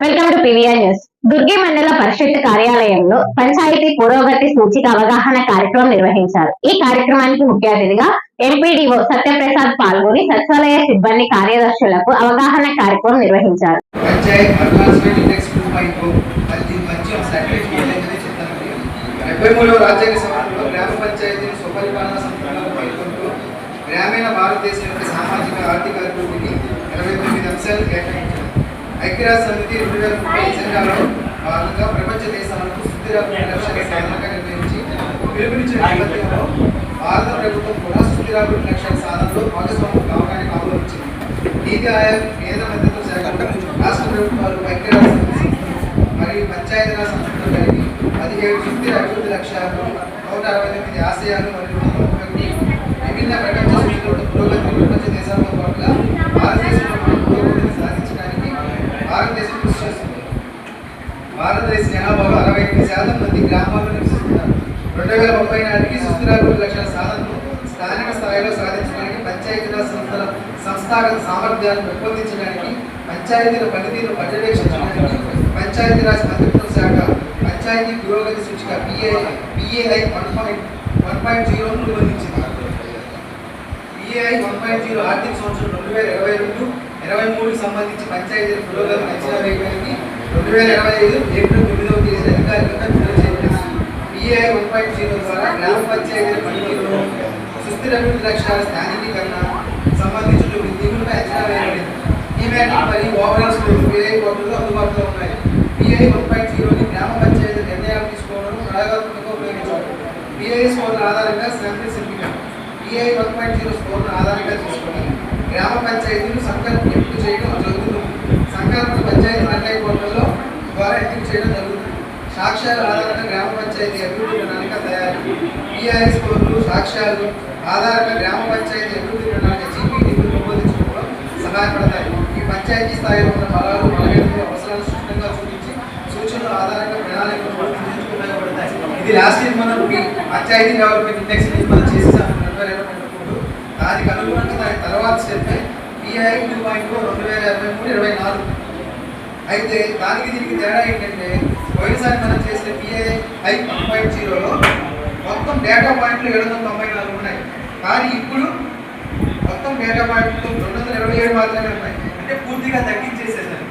Welcome to PVR news Durgi మండల పరిషత్ కార్యాలయంలో పంచాయతీ పురోగతి సూచిక అవగాహన కార్యక్రమం నిర్వహించారు. ఈ కార్యక్రమానికి ముఖ్య అతిథిగా ఎంపీడీఓ సత్యప్రసాద్ పాల్గొని సచివాలయ సిబ్బంది కార్యదర్శులకు అవగాహన కార్యక్రమం నిర్వహించారు. గ్రామీణ భారతదేశం యొక్క సామాజిక ఆర్థిక అభివృద్ధికి ఇరవై తొమ్మిది అంశాలు కేటాయించారు. ఐక్యరాజ్య సమితి రెండు వేల ముప్పై ఎజెండాలో భాగంగా ప్రపంచ దేశాలకు సుస్థిర లక్ష్యాన్ని సాధనగా నిర్ణయించి పిలుపునిచ్చిన నేపథ్యంలో భారత ప్రభుత్వం కూడా సుస్థిర అభివృద్ధి లక్ష్యాల సాధనలో భాగస్వామ్యం కావడానికి ఆహ్వానించింది నీతి ఆయోగ్ కేంద్ర మద్దతు శాఖ రాష్ట్ర ప్రభుత్వాలు ఐక్యరాజ్య సమితి మరియు పంచాయతీరాజ్ సంస్థలు కలిగి పదిహేడు సుస్థిర అభివృద్ధి లక్ష్యాలు నూట అరవై తొమ్మిది ఆశయాలు మరియు విభిన్న ప్రపంచ సమితుల పురోగతి ప్రపంచ దేశాలతో పాటుగా భారతదేశం కూడా పురోగతిని సాధించడానికి భారతదేశం కృషి చేస్తుంది భారతదేశ జనాభాలో అరవై ఎనిమిది శాతం మంది గ్రామాల్లో నివసిస్తున్నారు రెండు వేల ముప్పై నాటికి సుస్థిరాభివృద్ధి లక్ష్యాల సాధనను స్థానిక స్థాయిలో సాధించడానికి పంచాయతీరాజ్ సంస్థల సంస్థాగత సామర్థ్యాలను పెంపొందించడానికి పంచాయతీల పనితీరు పర్యవేక్షించడానికి పంచాయతీరాజ్ మంత్రిత్వ శాఖ పంచాయతీ పురోగతి సూచిక PA PAI one point one point జీరోను రూపొందించింది. పిఏఐ వన్ పాయింట్ జీరో ఆర్థిక సంవత్సరం రెండు వేల ఇరవై రెండు ఇరవై మూడుకి సంబంధించి పంచాయతీల పురోగతి అంచనా వేయడానికి రెండు వేల ఇరవై ఐదు ఏప్రిల్ తొమ్మిదవ తేదీ అధికారికంగా విడుదల వన్ పాయింట్ జీరో ద్వారా గ్రామ పంచాయతీల పనితీరులో సుస్థిర అభివృద్ధి లక్ష్యాల స్థానికీకరణ సంబంధించిన నిధులపై అంచనా వేయబడింది ఈ మేరకు మరియు ఓవరాల్ స్కోర్ కోర్టులు అందుబాటులో ఉన్నాయి. పిఐ వన్ పాయింట్ జీరోని గ్రామ పంచాయతీ నిర్ణయాలు తీసుకోవడం ప్రయోగాత్మకంగా ఉపయోగించాలి. పిఐ స్కోర్ల ఆధారంగా శాంపిల్స్ ఎంపిక పిఐ వన్ పాయింట్ జీరో స్కోర్ను ఆధారంగా చేసుకొని గ్రామ పంచాయతీలు సంకల్ప ఎంపిక చేయడం జరుగుతుంది. సంకల్ప పంచాయతీ నిర్ణయ పోర్టల్లో ద్వారా ఎంపిక చేయడం జరుగుతుంది. సాక్ష్యాల ఆధారంగా పంచాయతీ అభివృద్ధి ప్రణాళిక తయారు. పిఐ స్కోర్లు సాక్ష్యాలు ఆధారంగా గ్రామ పంచాయతీ అభివృద్ధి ప్రణాళిక జీపీటీలు రూపొందించడంలో సహాయపడతాయి. ఈ పంచాయతీ స్థాయిలో ఉన్న బలాలు బలహీనతలు అవసరాలు స్పష్టంగా సూచించి సూచనలు ఆధారంగా ప్రణాళికలు ఉపయోగపడతాయి. ఇది లాస్ట్ ఇయర్ మనం పంచాయతీ డెవలప్మెంట్ ఇండెక్స్ అనేది మనం చేసేసాం రెండు వేల ఇరవై మూడు దానికి అనుగుణంగా దాని తర్వాత చెప్పే పిఐ టూ పాయింట్ రెండు వేల ఇరవై మూడు ఇరవై నాలుగు. అయితే దానికి దీనికి తేడా ఏంటంటే పోయినసారి మనం చేసిన పిఐ వన్ పాయింట్ జీరోలో మొత్తం డేటా పాయింట్లు ఏడు వందల తొంభై నాలుగు ఉన్నాయి. కానీ ఇప్పుడు మొత్తం డేటా పాయింట్లు రెండు వందల ఇరవై ఏడు మాత్రమే ఉన్నాయి. అంటే పూర్తిగా తగ్గించేసేసారు.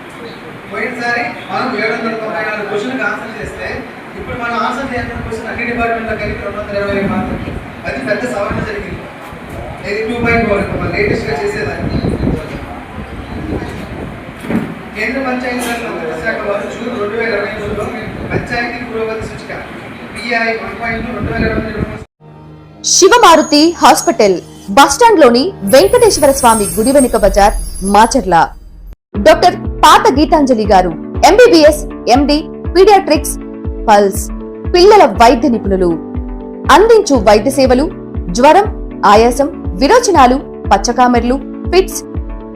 పోయినసారి మనం ఏడు వందల తొంభై నాలుగు క్వశ్చన్కి ఆన్సర్ చేస్తే ఇప్పుడు మనం ఆన్సర్ చేయాల్సిన క్వశ్చన్ అన్ని డిపార్ట్మెంట్లో కలిపి రెండు వందల ఇరవై ఐదు మాత్రమే. అది పెద్ద సవరణ జరిగింది. ఇది టూ పాయింట్ ఫోర్ లేటెస్ట్గా చేసేదాన్ని. కేంద్ర పంచాయతీరాజ్ శాఖ వారు జూన్ రెండు వేల ఇరవై మూడులో పంచాయతీ పురోగతి సూచిక పిఐ వన్ పాయింట్ రెండు వేల ఇరవై మూడు శివమారుతి హాస్పిటల్ బస్టాండ్లోని వెంకటేశ్వర స్వామి గుడి వెనుక బజార్ మాచర్ల. డాక్టర్ పాత గీతాంజలి గారు ఎంబీబీఎస్ ఎండి పీడియాట్రిక్స్ పల్స్ పిల్లల వైద్య నిపుణులు. అందించు వైద్య సేవలు జ్వరం ఆయాసం విరోచనాలు పచ్చకామెర్లు ఫిట్స్